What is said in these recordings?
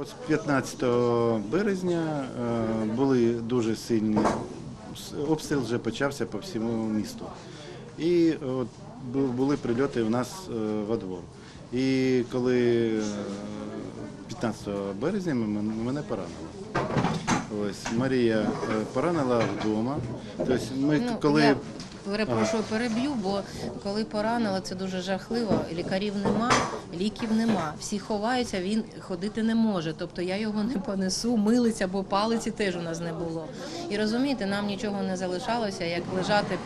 З 15 березня е, були дуже сильні обстріл вже почався по всьому місту. І от були прильоти у нас е, во двор. І коли е, 15 березня мене поранило. Ось Марія е, поранила вдома. Тобто ми Ну, коли перепрошую, переб'ю, бо коли поранили, це дуже жахливо. Лікарів нема, ліків нема. Всі ховаються, він ходити не може. Тобто я його не понесу, милиця, бо палиці теж у нас не було. І розумієте, нам нічого не залишалося, як лежати.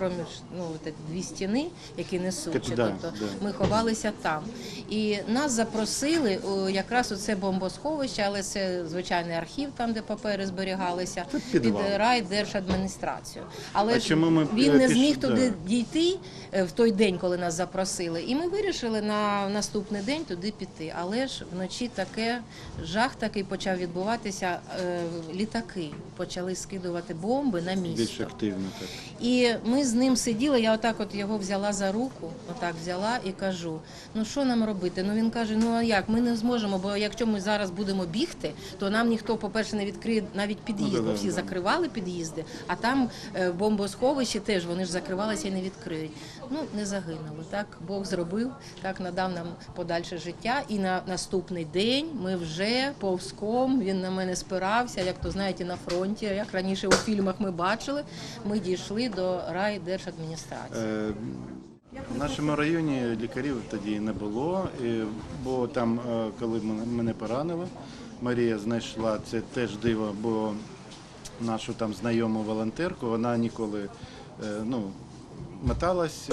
Проміж ну от дві стіни, які несучі, Да, тобто да. ми ховалися там. І нас запросили о, якраз у це бомбосховище, але це звичайний архів, там де папери зберігалися, під підвал. райдержадміністрацію. Але А чому ми, він е, не піш- зміг туди да. дійти е, в той день, коли нас запросили. І ми вирішили на наступний день туди піти. Але ж вночі таке жах такий почав відбуватися. е, Літаки почали скидувати бомби на більш активно так. І ми з ним сиділи. Я отак от його взяла за руку, отак взяла і кажу: ну що нам робити? Ну він каже: ну а як? Ми не зможемо, бо якщо ми зараз будемо бігти, то нам ніхто, по-перше, не відкриє навіть під'їзд, Ну, да, всі да. закривали під'їзди, а там е, бомбосховище теж вони ж закривалися і не відкриють. Ну не загинули. Так Бог зробив, так надав нам подальше життя. І на наступний день ми вже повзком він на мене спирався, як то знаєте, на фронті, як раніше у фільмах ми бачили. Ми дійшли до райдержадміністрації. Е, В нашому районі лікарів тоді не було, бо там, е, коли мене- поранили, Марія знайшла це теж диво, бо нашу там знайому волонтерку, вона ніколи е, ну, моталась,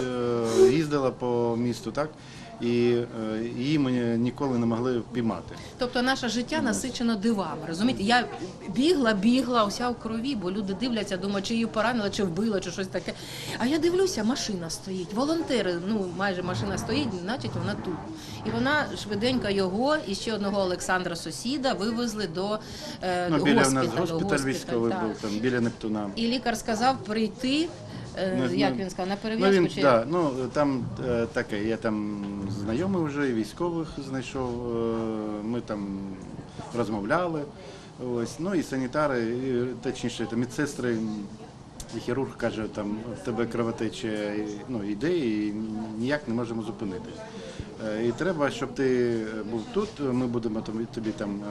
їздила по місту, так? І е, її ми ніколи не могли впіймати. Тобто наше життя насичено дивами. Розумієте, я бігла, бігла, уся в крові, бо люди дивляться, думають, чи її поранили, чи вбила, чи щось таке. А я дивлюся, машина стоїть. Волонтери, ну майже машина стоїть, значить вона тут. І вона швиденько його і ще одного Олександра сусіда вивезли до е, Ну, біля госпіталю. нас госпіталь військовий був там, біля Нептуна. І лікар сказав прийти. Е, Ну, Як ну, він сказав, на Ну, перев'язку він, чи да, ну, там е, таке, я там знайомий вже, і військових знайшов, е, ми там розмовляли. Ось, ну і санітари, і, точніше, там, медсестри, і хірург каже, там в тебе кровотеча і, ну, йде і ніяк не можемо зупинити. Е, І треба, щоб ти був тут. Ми будемо тобі, там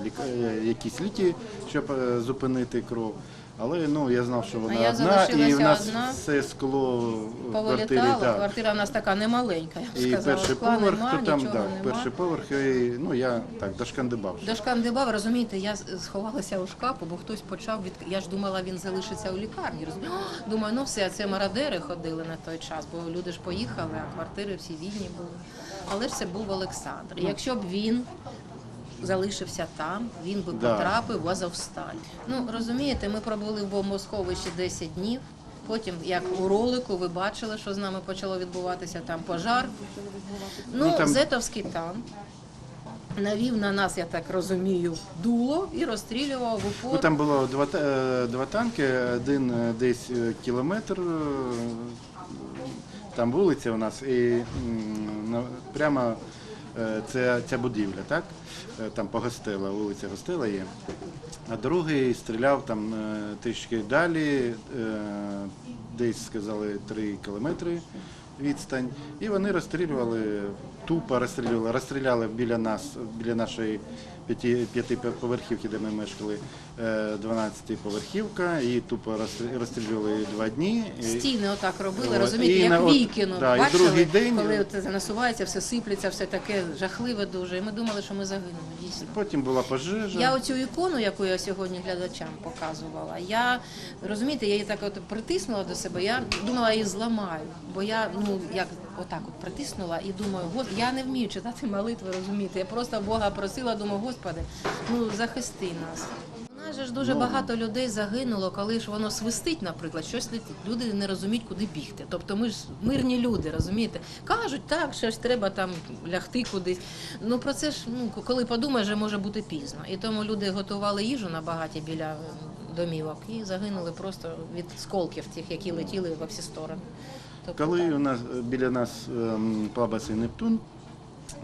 е, ліка- е, якісь ліки, щоб е, зупинити кров. Але ну я знав, що вона одна, і в нас одна. все скло в квартирі. так. Квартира в нас така немаленька. Я б І сказала, перший скла поверх, нема, то там так, нема. перший поверх, і, ну я так дошкандибав. Дошкандибав, розумієте, я сховалася у шкафу, бо хтось почав від. Я ж думала, він залишиться у лікарні. розумієте? Думаю, ну все, це мародери ходили на той час, бо люди ж поїхали, а квартири всі вільні були. Але ж це був Олександр. І Якщо б він залишився там, він би Да. потрапив в Азовсталь. Ну розумієте, ми пробули в бомбосховищі 10 днів. Потім, як у ролику, ви бачили, що з нами почало відбуватися там пожар. Ну, Ну, там- Зетовський там навів на нас, я так розумію, дуло і розстрілював в упор. Ну там було два, та- е, два танки, один е, десь е, кілометр. е, Там вулиця у нас, і прямо е, це ця будівля, так? Е, Там по Гостела, вулиця Гостела є. А другий стріляв там е, трішки далі, десь сказали 3 кілометри відстань. І вони розстрілювали, тупо розстрілювали, розстріляли біля нас, біля нашої п'ятиповерхівки, де ми мешкали, 12-поверхівка, і тупо розстрілювали два дні. Стіни отак робили, розумієте, і як на вікіно. да, і другий день- коли це насувається, все сиплеться, все таке жахливе дуже. І ми думали, що ми загинемо, дійсно. Потім була пожежа. Я оцю ікону, яку я сьогодні глядачам показувала, я розумієте, я її так от притиснула до себе. Я думала, я її зламаю, бо я ну як отак от притиснула і думаю, я не вмію читати молитви, розумієте. Я просто Бога просила, думаю, Господи, ну захисти нас. У нас же ж дуже багато людей загинуло, коли ж воно свистить, наприклад, щось летить. Люди не розуміють, куди бігти. Тобто ми ж мирні люди, розумієте? Кажуть, так, щось треба там лягти кудись. Ну про це ж ну коли подумаєш, вже може бути пізно. І тому люди готували їжу на багаті біля е, домівок і загинули просто від сколків тих, які летіли во всі сторони. Тобто, Коли так. у нас е, біля нас ем, Нептун,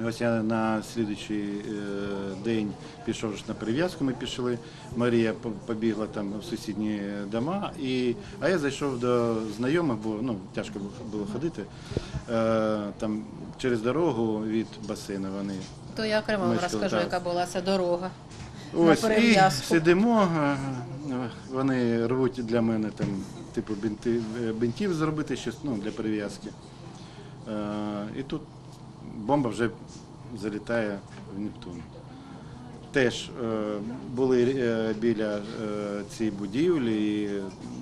ось я на слідуючий е, день пішов на прив'язку, ми пішли. Марія побігла там в сусідні дома, і, а я зайшов до знайомих, бо ну, тяжко було- ходити. Е, там через дорогу від басейну вони. То я окремо вам розкажу, так. яка була ця дорога. На і сидимо, е, вони рвуть для мене там, типу, бінти, е, бінтів зробити щось ну, для перев'язки. І тут бомба вже залітає в Нептун. Теж е, були е, біля е, цієї будівлі, і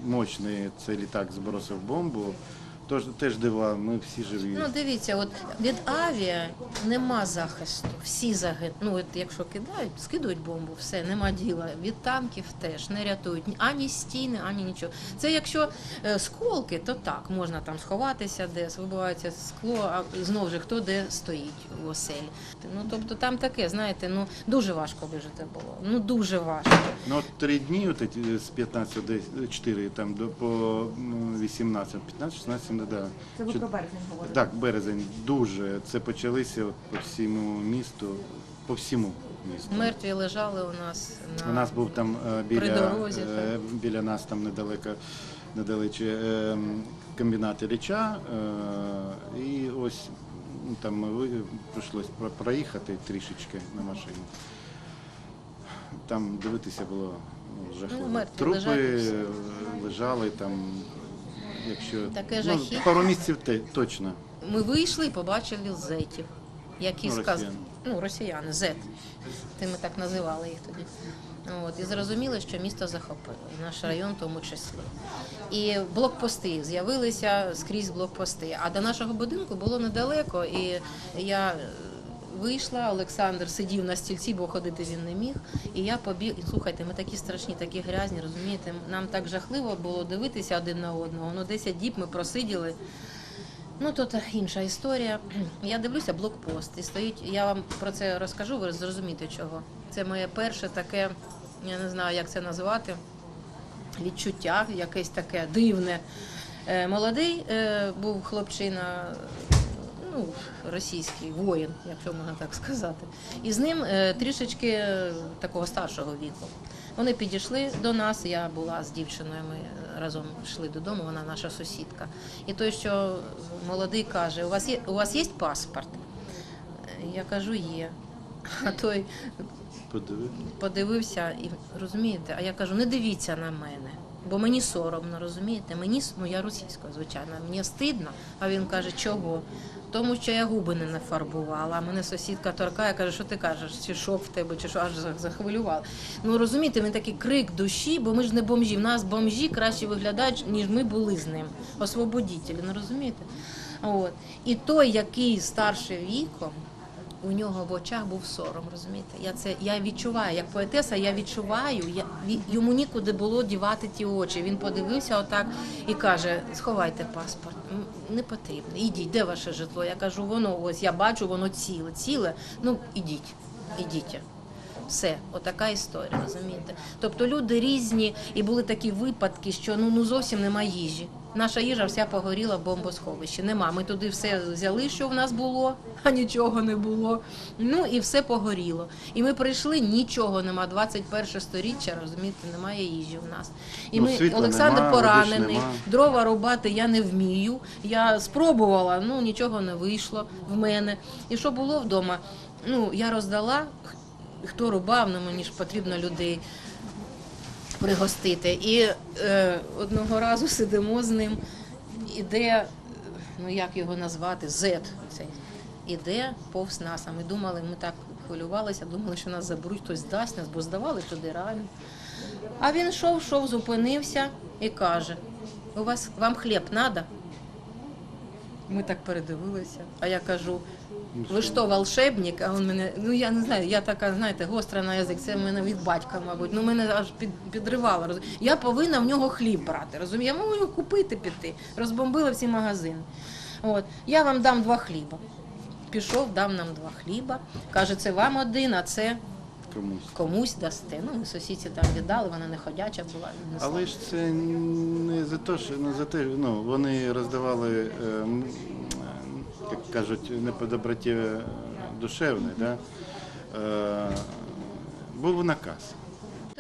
мощний цей літак збросив бомбу. Тож теж дива, ми всі живі. Ну дивіться, от від авіа нема захисту. Всі загинули. Ну от якщо кидають, скидують бомбу, все, нема діла. Від танків теж не рятують ані стіни, ані нічого. Це якщо е, сколки, то так, можна там сховатися, десь вибивається скло, а знову ж хто де стоїть у оселі. Ну тобто там таке, знаєте, ну дуже важко вижити було. Ну дуже важко. Ну, от три дні от з 15 до 4 там до по ну, 18, 15, 16, ну, да. Це ви про березень говорите? Так, березень дуже. Це почалися по всьому місту, по всьому місту. Мертві лежали у нас на У нас був там е, біля, дорозі, е, біля нас там недалеко, недалече е, м, комбінат Ілліча. Е, і ось ну, там ми ви- прийшлось про- проїхати трішечки на машині. Там дивитися було ну, жахливо. Ну, мертві Трупи лежать е, лежали там, якщо Таке ну, жахіття. пару місяців те, точно. Ми вийшли і побачили зетів, які Ну, сказали, ну, росіяни, зет, ти ми так називали їх тоді. От, і зрозуміли, що місто захопили, і наш район в тому числі. І блокпости з'явилися скрізь блокпости. А до нашого будинку було недалеко, і я е, вийшла, Олександр сидів на стільці, бо ходити він не міг. І я побіг. І слухайте, ми такі страшні, такі грязні, розумієте? Нам так жахливо було дивитися один на одного. Ну, 10 діб ми просиділи. Ну, то та інша історія. Я дивлюся блокпост і стоїть. Я вам про це розкажу, ви зрозумієте чого. Це моє перше таке, я не знаю, як це назвати, відчуття, якесь таке дивне. Е, Молодий е, був хлопчина, ну, російський воїн, якщо можна так сказати. І з ним е, трішечки такого старшого віку. Вони підійшли до нас. Я була з дівчиною. Ми разом йшли додому. Вона наша сусідка. І той, що молодий каже: У вас є у вас є паспорт? Я кажу, є. А той Подиви. подивився і розумієте, а я кажу, не дивіться на мене. Бо мені соромно, розумієте? Мені ну я російською, звичайно, мені стидно. А він каже, чого? Тому що я губи не нафарбувала. А мене сусідка торкає, каже, що ти кажеш, чи шок в тебе, чи що аж за- захвилювала. Ну розумієте, він такий крик душі, бо ми ж не бомжі. В нас бомжі краще виглядають, ніж ми були з ним. Освободітелі, ну розумієте? От. І той, який старший віком, у нього в очах був сором, розумієте? Я це я відчуваю, як поетеса, я відчуваю, я, йому нікуди було дівати ті очі. Він подивився отак і каже: сховайте паспорт. Не потрібно. Ідіть, де ваше житло? Я кажу, воно ось я бачу, воно ціле, ціле. Ну ідіть, ідіть. Все, отака історія, розумієте? Тобто люди різні, і були такі випадки, що ну, ну зовсім нема їжі. Наша їжа вся погоріла в бомбосховищі. Нема. Ми туди все взяли, що в нас було, а нічого не було. Ну і все погоріло. І ми прийшли, нічого нема. 21 сторіччя, розумієте, немає їжі в нас. І Ну, ми Олександр нема, поранений, нема. дрова рубати я не вмію. Я спробувала, ну нічого не вийшло в мене. І що було вдома? Ну, я роздала, хто рубав, ну мені ж потрібно людей пригостити. І е, одного разу сидимо з ним, іде, е, ну як його назвати, зет цей. Іде повз нас. А ми думали, ми так хвилювалися, думали, що нас заберуть, хтось дасть нас, бо здавали туди реально. А він йшов, йшов, зупинився і каже: У вас вам хліб треба? Ми так передивилися. А я кажу, ви що, волшебник? А він мене, ну я не знаю, я така, знаєте, гостра на язик, це в мене від батька, мабуть. Ну мене аж під, підривало. роз- Я повинна в нього хліб брати. Розумієте? Я можу купити піти. Розбомбили всі магазини. От, я вам дам два хліба. Пішов, дав нам два хліба. Каже, це вам один, а це Комусь. комусь дасте. Ну, ми сусідці там віддали, вона не ходяча була. не Але ж це не за те, що не за те, ну вони роздавали, е, е, як кажуть, не по доброті душевне, да, е, був наказ.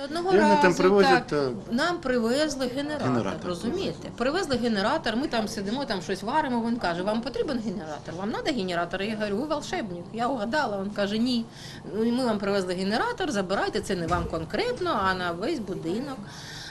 Одного вони разу там привозять, так, е, нам привезли генератор, Генератор розумієте? Привезли генератор, ми там сидимо, там щось варимо. Він каже, вам потрібен генератор? Вам треба генератор? Я говорю, ви волшебник. Я угадала. Він каже, ні. Ну, і Ми вам привезли генератор, забирайте, це не вам конкретно, а на весь будинок.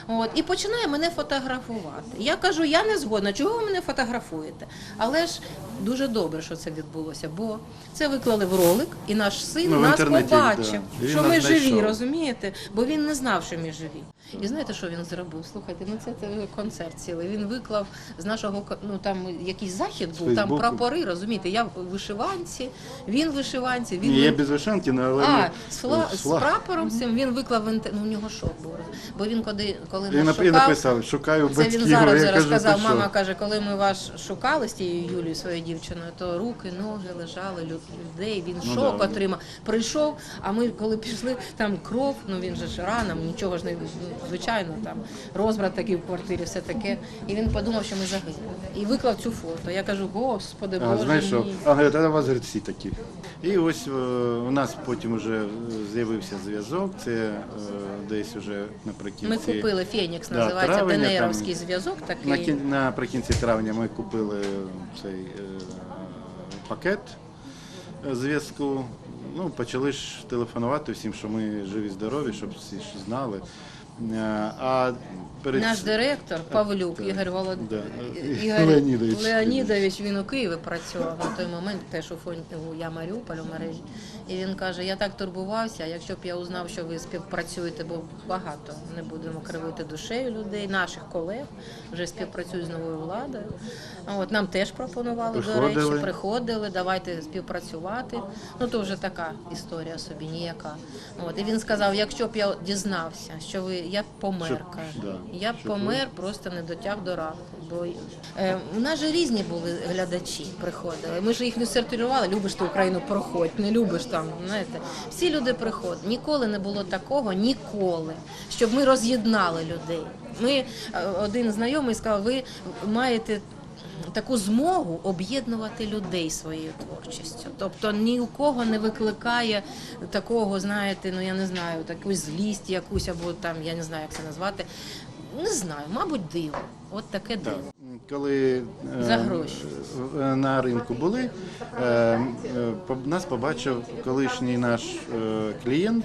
От, і починає мене фотографувати. Я кажу, я не згодна, чого ви мене фотографуєте? Але ж дуже добре, що це відбулося, бо це виклали в ролик, і наш син Ну, нас побачив, да. Що ми живі, знайшов. розумієте? Бо він не знав, що ми живі. І знаєте, що він зробив? Слухайте, ну це, це концерт цілий. Він виклав з нашого ну там якийсь захід був, там прапори, розумієте? Я в вишиванці, він в вишиванці, він Ні, я без ну, але а, з, фла... з прапором цим він виклав в інter... ну, у нього шок був. Бо він коли, коли нас шукав, написав, шукаю це батьків. він зараз кажу, розказав. Мама каже, коли ми вас шукали з тією Юлією, своєю дівчиною, то руки, ноги лежали лю- людей. Він Ну, шок да. отримав. Прийшов, а ми коли пішли, там кров, ну він же ж рана, нічого ж не ну, звичайно, там розбрат такий в квартирі, все таке. І він подумав, що ми загинули. І виклав цю фото. Я кажу, господи, А, боже знаєш що? мій. А говорить, а у вас говорить, всі такі. І ось е, у нас потім вже з'явився зв'язок. Це е, десь уже наприкінці. Ми купили Фенікс, Да, називається травня, там, зв'язок. На, Такий. кін- наприкінці травня ми купили цей е, пакет е, зв'язку. Ну, почали ж телефонувати всім, що ми живі, здорові, щоб всі ж знали. Е, А перед Наш директор Павлюк Так, Ігор Волод... да. Ігор Леонідович. Леонідович, він у Києві працював на той момент, теж у фонді у я Маріуполь у мережі. І він каже: я так турбувався. Якщо б я узнав, що ви співпрацюєте, бо багато не будемо кривити душею людей, наших колег вже співпрацюють з новою владою. От нам теж пропонували до речі, приходили, давайте співпрацювати. Ну то вже така історія собі, ніяка. От і він сказав: якщо б я дізнався, що ви я помер, Щоб- да, я щоб помер, ви- просто не дотяг до ранку. Бо е, у нас же різні були глядачі, приходили. Ми ж їх не сортирували. Любиш ти Україну, проходь, не любиш там. Знаєте, всі люди приходять. Ніколи не було такого, ніколи, щоб ми роз'єднали людей. Ми е, один знайомий сказав, ви маєте. Таку змогу об'єднувати людей своєю творчістю. Тобто ні у кого не викликає такого, знаєте, ну я не знаю, таку злість якусь, або там, я не знаю, як це назвати. Не знаю, мабуть, диво. От таке Так. диво. Коли е, За гроші. е, на ринку були, е, нас побачив колишній наш клієнт.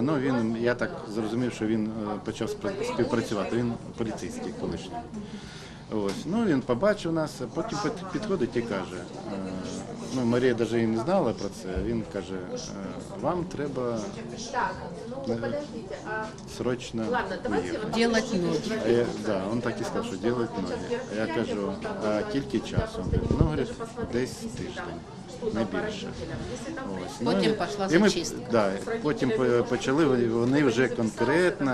Ну, він, я так зрозумів, що він почав співпрацювати. Він поліцейський колишній. Ось. Ну, він побачив нас, а потім підходить і каже, е, ну, Марія навіть і не знала про це, він каже, е, вам треба е, срочно уїхати. Ноги. А я, да, він так і сказав, що делать ноги. Я кажу, а тільки часу? Він ну, говорить, десь тиждень, не більше. Ось. Ну, Потім і- пішла і ми, зачистка. Да, потім по- почали вони вже конкретно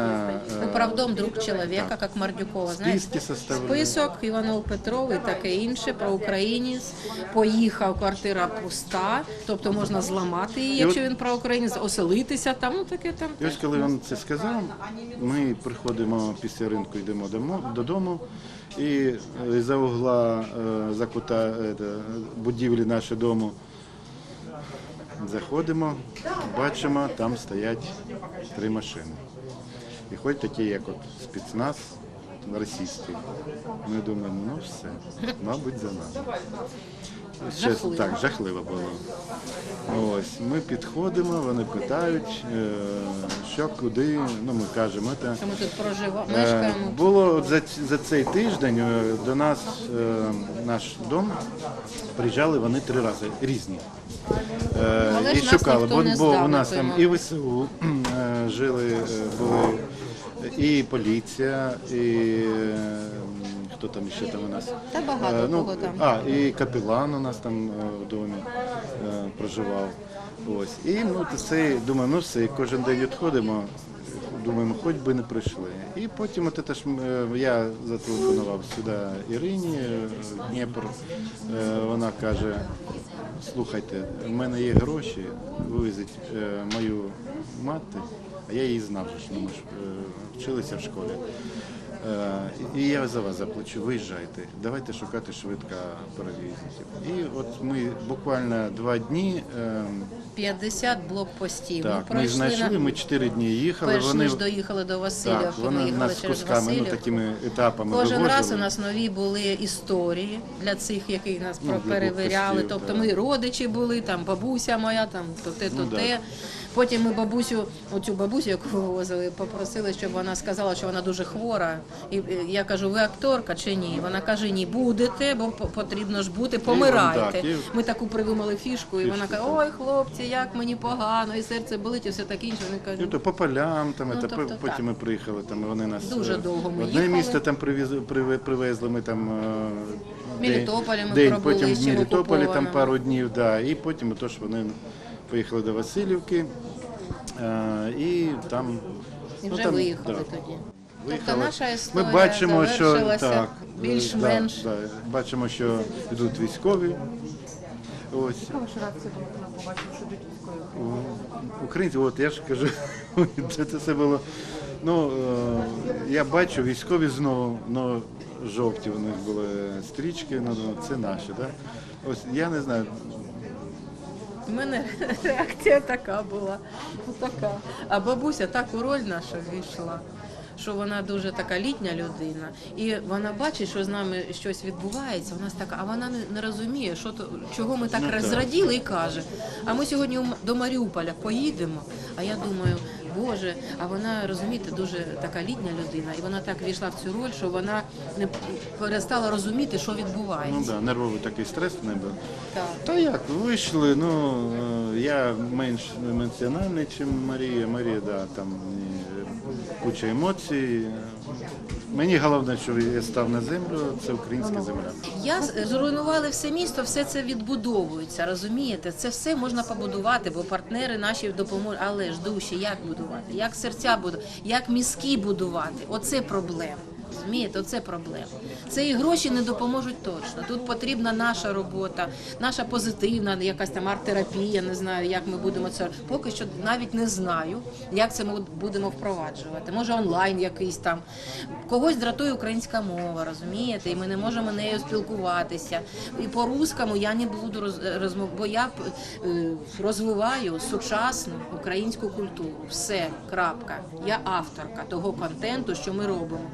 е, Управдом друг чоловіка, як Мардюкова, знаєте? списки составляли. Список Іванов Петров і таке інше про українець. Поїхав, квартира пуста, тобто можна зламати її, якщо він про українець, оселитися там, ну таке там. І ось коли він це сказав, ми приходимо після ринку, йдемо домо- додому, і е, за угла е, за е, будівлі нашого дому заходимо, бачимо, там стоять три машини. І хоч такі, як от спецназ російський. Ми думаємо, ну все, мабуть, за нами. Жахливо. так, жахливо було. Ось, ми підходимо, вони питають, е, що куди. Ну, ми кажемо. Що ми тут проживаємо, Е, мешкаємо. Було от за, ц- за цей тиждень е, до нас е, наш дом приїжджали вони три рази різні. Е, Але і ж нас шукали, ніхто бо, не бо здав у на нас той там момент. і ВСУ е, жили, е, були, і поліція, і хто там ще там у нас. Та багато Е, кого там. А, і капелан у нас там е, в домі е, проживав. Ось. І ну, це, думаю, ну все, кожен день відходимо. думаємо, хоч би не прийшли. І потім от це ж я зателефонував сюди Ірині Дніпро. Вона каже: слухайте, в мене є гроші, вивезіть мою мати, а я її знав, що ми ж е, вчилися в школі. Е, І я за вас заплачу, виїжджайте, давайте шукати швидка перевізників. І от ми буквально два дні. е, 50 блокпостів. так, ми ми знайшли, ми чотири дні їхали. перш вони ніж доїхали до Васильівки. так, ми їхали нас через кусками, ну такими етапами Кожен вивозили. раз у нас нові були історії для цих, які нас Ну, перевіряли. Тобто так. ми родичі були, там бабуся моя, там то те, то Ну, да. Потім ми бабусю, оцю бабусю, яку вивозили, попросили, щоб вона сказала, що вона дуже хвора. І е, я кажу, ви акторка чи ні? Вона каже, ні, будете, бо по- потрібно ж бути, помирайте. Ми таку придумали фішку, і вона каже, ой, хлопці, як мені погано, і серце болить, і все таке інше. Вони кажуть, то по полям, там, Ну, тобто потім так. ми приїхали, там, і вони нас Дуже е, довго ми одне їхали. місто там привезли, привезли, ми там е, Мелітополі ми день, пробули потім в Мелітополі там пару днів, да, і потім то, що вони поїхали до Васильівки, е, і там... І ну, там, виїхали да. тоді. Виїхали. Тобто наша історія Ми бачимо, що так, більш-менш. Да, да, бачимо, що йдуть військові. Ось Ваша реакція була, коли побачив, що йдуть військові? українці, от я ж кажу, це, це все було. Ну е, я бачу, військові знову ну, жовті у них були стрічки, ну це наші, да? Ось я не знаю. У мене реакція така була. ну, Така. А бабуся так у роль наша війшла. Що вона дуже така літня людина, і вона бачить, що з нами щось відбувається. Вона така, а вона не, розуміє, що то чого ми так розраділи, і каже. А ми сьогодні до Маріуполя поїдемо. А я думаю, Боже, а вона розумієте, дуже така літня людина, і вона так війшла в цю роль, що вона не перестала розуміти, що відбувається. Ну відбувається. да, нервовий такий стрес в небо. Так. Та як, вийшли, ну е, я менш емоціональний, ніж Марія. Марія, да, там куча емоцій. Мені головне, що я став на землю, це українська земля. Я зруйнували все місто, все це відбудовується. Розумієте, це все можна побудувати, бо партнери наші допоможуть. Але ж душі, як будувати, як серця будувати, як мізки будувати. Оце проблема. Розумієте, оце проблема. Це і гроші не допоможуть точно. Тут потрібна наша робота, наша позитивна, якась там арт-терапія. Не знаю, як ми будемо це. Поки що навіть не знаю, як це ми будемо впроваджувати. Може онлайн якийсь там. Когось дратує українська мова, розумієте, і ми не можемо нею спілкуватися. І по-русскому я не буду роз- розмов, бо я е, розвиваю сучасну українську культуру. Все, крапка. Я авторка того контенту, що ми робимо.